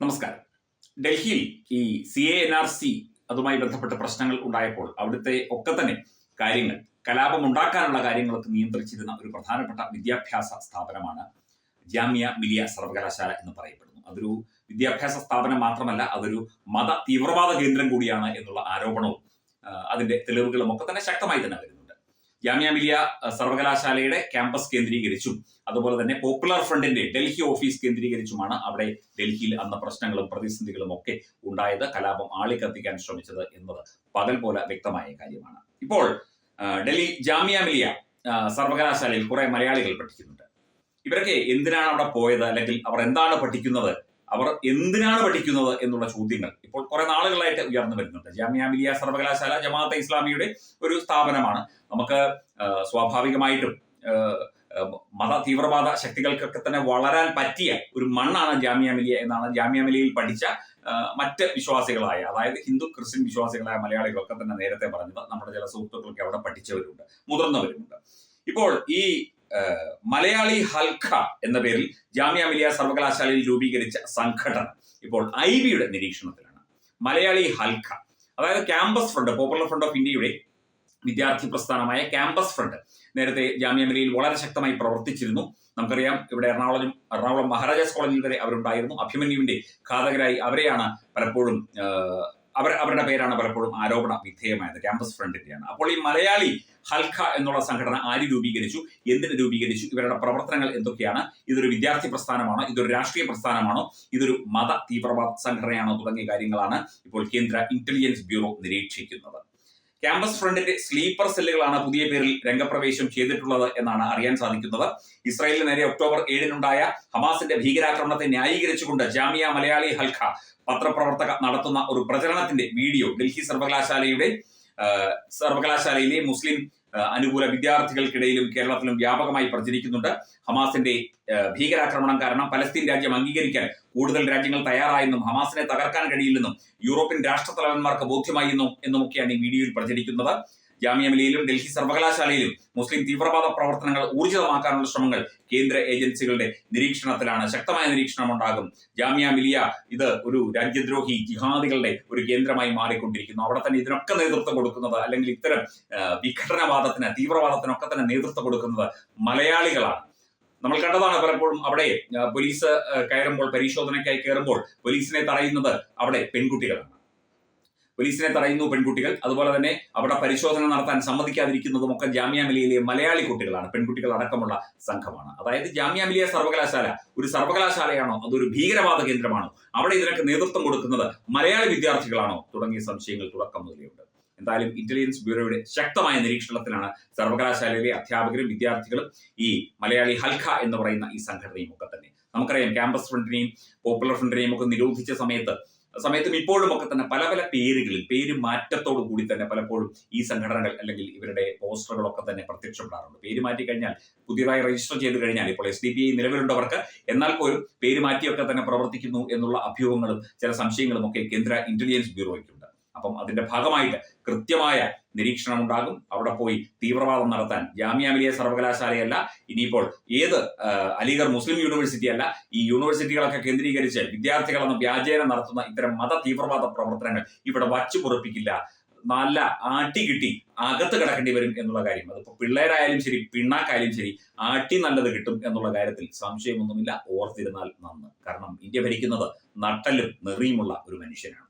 നമസ്കാരം. ഡൽഹിയിൽ ഈ C A N R C അതുമായി ബന്ധപ്പെട്ട പ്രശ്നങ്ങൾ ഉണ്ടായപ്പോൾ അവിടുത്തെ ഒക്കെ തന്നെ കാര്യങ്ങൾ കലാപം ഉണ്ടാക്കാനുള്ള കാര്യങ്ങളൊക്കെ നിയന്ത്രിച്ചിരുന്ന ഒരു പ്രധാനപ്പെട്ട വിദ്യാഭ്യാസ സ്ഥാപനമാണ് ജാമ്യ മിലിയ സർവകലാശാല എന്ന് പറയപ്പെടുന്നു. അതൊരു വിദ്യാഭ്യാസ സ്ഥാപനം മാത്രമല്ല അതൊരു മത തീവ്രവാദ കേന്ദ്രം കൂടിയാണ് എന്നുള്ള ആരോപണവും അതിന്റെ തെളിവുകളും ഒക്കെ തന്നെ ശക്തമായി തന്നെ ജാമ്യ മിലിയ സർവകലാശാലയുടെ ക്യാമ്പസ് കേന്ദ്രീകരിച്ചും അതുപോലെ തന്നെ പോപ്പുലർ ഫ്രണ്ടിന്റെ ഡൽഹി ഓഫീസ് കേന്ദ്രീകരിച്ചുമാണ് അവിടെ ഡൽഹിയിൽ അന്ന് പ്രശ്നങ്ങളും പ്രതിസന്ധികളും ഒക്കെ ഉണ്ടായത് കലാപം ആളിക്കത്തിക്കാൻ ശ്രമിച്ചത് എന്നത് പകൽ പോലെ വ്യക്തമായ കാര്യമാണ്. ഇപ്പോൾ ഡൽഹി ജാമ്യ മിലിയ സർവകലാശാലയിൽ കുറെ മലയാളികൾ പഠിക്കുന്നുണ്ട്. ഇവരൊക്കെ എന്തിനാണ് അവിടെ പോയത്? അല്ലെങ്കിൽ അവർ എന്താണ് പഠിക്കുന്നത്? അവർ എന്തിനാണ് പഠിക്കുന്നത് എന്നുള്ള ചോദ്യങ്ങൾ ഇപ്പോൾ കുറെ നാളുകളായിട്ട് ഉയർന്നു വരുന്നുണ്ട്. ജാമ്യ മിലിയ സർവകലാശാല ജമാഅത്തെ ഇസ്ലാമിയുടെ ഒരു സ്ഥാപനമാണ്. നമുക്ക് സ്വാഭാവികമായിട്ടും മത തീവ്രവാദ ശക്തികൾക്കൊക്കെ തന്നെ വളരാൻ പറ്റിയ ഒരു മണ്ണാണ് ജാമ്യ മിലിയ എന്നാണ് ജാമ്യ മിലിയയിൽ പഠിച്ച മറ്റ് വിശ്വാസികളായ അതായത് ഹിന്ദു ക്രിസ്ത്യൻ വിശ്വാസികളായ മലയാളികളൊക്കെ തന്നെ നേരത്തെ പറഞ്ഞത് നമ്മുടെ ചില സുഹൃത്തുക്കൾക്ക് അവിടെ പഠിച്ചവരുണ്ട് മുതിർന്നവരുമുണ്ട്. ഇപ്പോൾ ഈ മലയാളി ഹൽക്ക എന്ന പേരിൽ ജാമ്യ മിലിയ സർവകലാശാലയിൽ രൂപീകരിച്ച സംഘടന ഇപ്പോൾ ഐ ബിയുടെ നിരീക്ഷണത്തിലാണ്. മലയാളി ഹൽക്ക അതായത് campus front popular front of ഇന്ത്യയുടെ വിദ്യാർത്ഥി പ്രസ്ഥാനമായ ക്യാമ്പസ് ഫ്രണ്ട് നേരത്തെ ജാമ്യ മിലിയയിൽ വളരെ ശക്തമായി പ്രവർത്തിച്ചിരുന്നു. നമുക്കറിയാം ഇവിടെ എറണാകുളം എറണാകുളം മഹാരാജാസ് കോളേജിൽ വരെ അവരുണ്ടായിരുന്നു. അഭിമന്യുവിന്റെ ഘാതകരായി അവരെയാണ് പലപ്പോഴും അവർ അവരുടെ പേരാണ് പലപ്പോഴും ആരോപണ വിധേയമായത് ക്യാമ്പസ് ഫ്രണ്ടിന്റെയാണ്. അപ്പോൾ ഈ മലയാളി ഹൽക്ക എന്നുള്ള സംഘടന ആര് രൂപീകരിച്ചു? എന്തിന് രൂപീകരിച്ചു? ഇവരുടെ പ്രവർത്തനങ്ങൾ എന്തൊക്കെയാണ്? ഇതൊരു വിദ്യാർത്ഥി പ്രസ്ഥാനമാണോ? ഇതൊരു രാഷ്ട്രീയ പ്രസ്ഥാനമാണോ? ഇതൊരു മത തീവ്രവാദ സംഘടനയാണോ? തുടങ്ങിയ കാര്യങ്ങളാണ് ഇപ്പോൾ കേന്ദ്ര ഇന്റലിജൻസ് ബ്യൂറോ നിരീക്ഷിക്കുന്നത്. ക്യാമ്പസ് ഫ്രണ്ടിന്റെ സ്ലീപ്പർ സെല്ലുകളാണ് പുതിയ പേരിൽ രംഗപ്രവേശം ചെയ്തിട്ടുള്ളത് എന്നാണ് അറിയാൻ സാധിക്കുന്നത്. ഇസ്രായേലിന് നേരെ ഒക്ടോബർ ഏഴിനുണ്ടായ ഹമാസിന്റെ ഭീകരാക്രമണത്തെ ന്യായീകരിച്ചുകൊണ്ട് ജാമിയ മലയാളി ഹൽഖ പത്രപ്രവർത്തക നടത്തുന്ന ഒരു പ്രചരണത്തിന്റെ വീഡിയോ ഡൽഹി സർവകലാശാലയുടെ സർവകലാശാലയിലെ മുസ്ലിം അനുകൂല വിദ്യാർത്ഥികൾക്കിടയിലും കേരളത്തിലും വ്യാപകമായി പ്രചരിക്കുന്നുണ്ട്. ഹമാസിന്റെ ഭീകരാക്രമണം കാരണം പലസ്തീൻ രാജ്യം അംഗീകരിക്കാൻ കൂടുതൽ രാജ്യങ്ങൾ തയ്യാറായെന്നും ഹമാസിനെ തകർക്കാൻ കഴിയില്ലെന്നും യൂറോപ്യൻ രാഷ്ട്രത്തലവന്മാർക്ക് ബോധ്യമായിരുന്നു എന്നുമൊക്കെയാണ് ഈ വീഡിയോയിൽ പ്രചരിക്കുന്നത്. ജാമ്യ മിലിയയിലും ഡൽഹി സർവകലാശാലയിലും മുസ്ലിം തീവ്രവാദ പ്രവർത്തനങ്ങൾ ഊർജിതമാക്കാനുള്ള ശ്രമങ്ങൾ കേന്ദ്ര ഏജൻസികളുടെ നിരീക്ഷണത്തിലാണ്. ശക്തമായ നിരീക്ഷണം ഉണ്ടാകും ജാമ്യ മിലിയ ഇത് ഒരു രാജ്യദ്രോഹി ജിഹാദികളുടെ ഒരു കേന്ദ്രമായി മാറിക്കൊണ്ടിരിക്കുന്നു. അവിടെ തന്നെ ഇതിനൊക്കെ നേതൃത്വം കൊടുക്കുന്നത് അല്ലെങ്കിൽ ഇത്തരം വിഘടനവാദത്തിന് തീവ്രവാദത്തിനൊക്കെ തന്നെ നേതൃത്വം കൊടുക്കുന്നത് മലയാളികളാണ്. നമ്മൾ കണ്ടതാണ് പലപ്പോഴും അവിടെ പോലീസ് കയറുമ്പോൾ പരിശോധനയ്ക്കായി കയറുമ്പോൾ പോലീസിനെ തടയുന്നത് അവിടെ പെൺകുട്ടികളാണ്. പോലീസിനെ തടയുന്നു പെൺകുട്ടികൾ. അതുപോലെ തന്നെ അവിടെ പരിശോധന നടത്താൻ സമ്മതിക്കാതിരിക്കുന്നതും ഒക്കെ ജാമ്യ മിലിയയിലെ മലയാളി കുട്ടികളാണ്. പെൺകുട്ടികൾ അടക്കമുള്ള സംഘമാണ്. അതായത് ജാമ്യ മിലിയ സർവകലാശാല ഒരു സർവകലാശാലയാണോ? അതൊരു ഭീകരവാദ കേന്ദ്രമാണോ? അവിടെ ഇതിനൊക്കെ നേതൃത്വം കൊടുക്കുന്നത് മലയാളി വിദ്യാർത്ഥികളാണോ? തുടങ്ങിയ സംശയങ്ങൾ തുടക്കം മുതലേയുണ്ട് എന്തായാലും ഇന്റലിജൻസ് ബ്യൂറോയുടെ ശക്തമായ നിരീക്ഷണത്തിലാണ് സർവകലാശാലയിലെ അധ്യാപകരും വിദ്യാർത്ഥികളും ഈ മലയാളി ഹൽഖ എന്ന് പറയുന്ന ഈ സംഘടനയും ഒക്കെ തന്നെ. നമുക്കറിയാം ക്യാമ്പസ് ഫ്രണ്ടിനെയും പോപ്പുലർ ഫ്രണ്ടിനെയും ഒക്കെ നിരോധിച്ച സമയത്ത് സമയത്തും ഇപ്പോഴും ഒക്കെ തന്നെ പല പല പേരുകളിൽ പേര് മാറ്റത്തോടു കൂടി തന്നെ പലപ്പോഴും ഈ സംഘടനകൾ അല്ലെങ്കിൽ ഇവരുടെ പോസ്റ്ററുകളൊക്കെ തന്നെ പ്രത്യക്ഷപ്പെടാറുണ്ട്. പേര് മാറ്റി കഴിഞ്ഞാൽ പുതിയതായി രജിസ്റ്റർ ചെയ്ത് കഴിഞ്ഞാൽ ഇപ്പോൾ എസ് ഡി പി ഐ എന്നാൽ പോലും പേര് മാറ്റിയൊക്കെ തന്നെ പ്രവർത്തിക്കുന്നു എന്നുള്ള അഭ്യൂഹങ്ങളും ചില സംശയങ്ങളും ഒക്കെ കേന്ദ്ര ഇന്റലിജൻസ് ബ്യൂറോയ്ക്കുണ്ട് അപ്പം അതിന്റെ ഭാഗമായിട്ട് കൃത്യമായ നിരീക്ഷണം ഉണ്ടാകും അവിടെ പോയി തീവ്രവാദം നടത്താൻ ജാമ്യ മിലിയ സർവകലാശാലയല്ല ഇനിയിപ്പോൾ ഏത് അലിഗർ മുസ്ലിം യൂണിവേഴ്സിറ്റി അല്ല ഈ യൂണിവേഴ്സിറ്റികളൊക്കെ കേന്ദ്രീകരിച്ച് വിദ്യാർത്ഥികളെന്ന് വ്യാജേന നടത്തുന്ന ഇത്തരം മത തീവ്രവാദ പ്രവർത്തനങ്ങൾ ഇവിടെ വച്ചു പൊറപ്പിക്കില്ല. നല്ല ആട്ടി കിട്ടി അകത്ത് കിടക്കേണ്ടി വരും എന്നുള്ള കാര്യം. അതിപ്പോ പിള്ളേരായാലും ശരി പിണ്ണാക്കായാലും ശരി ആട്ടി നല്ലത് കിട്ടും എന്നുള്ള കാര്യത്തിൽ സംശയമൊന്നുമില്ല. ഓർത്തിരുന്നാൽ നന്ന്. കാരണം ഇന്ത്യ ഭരിക്കുന്നത് നട്ടലും നെറിയുമുള്ള ഒരു മനുഷ്യനാണ്.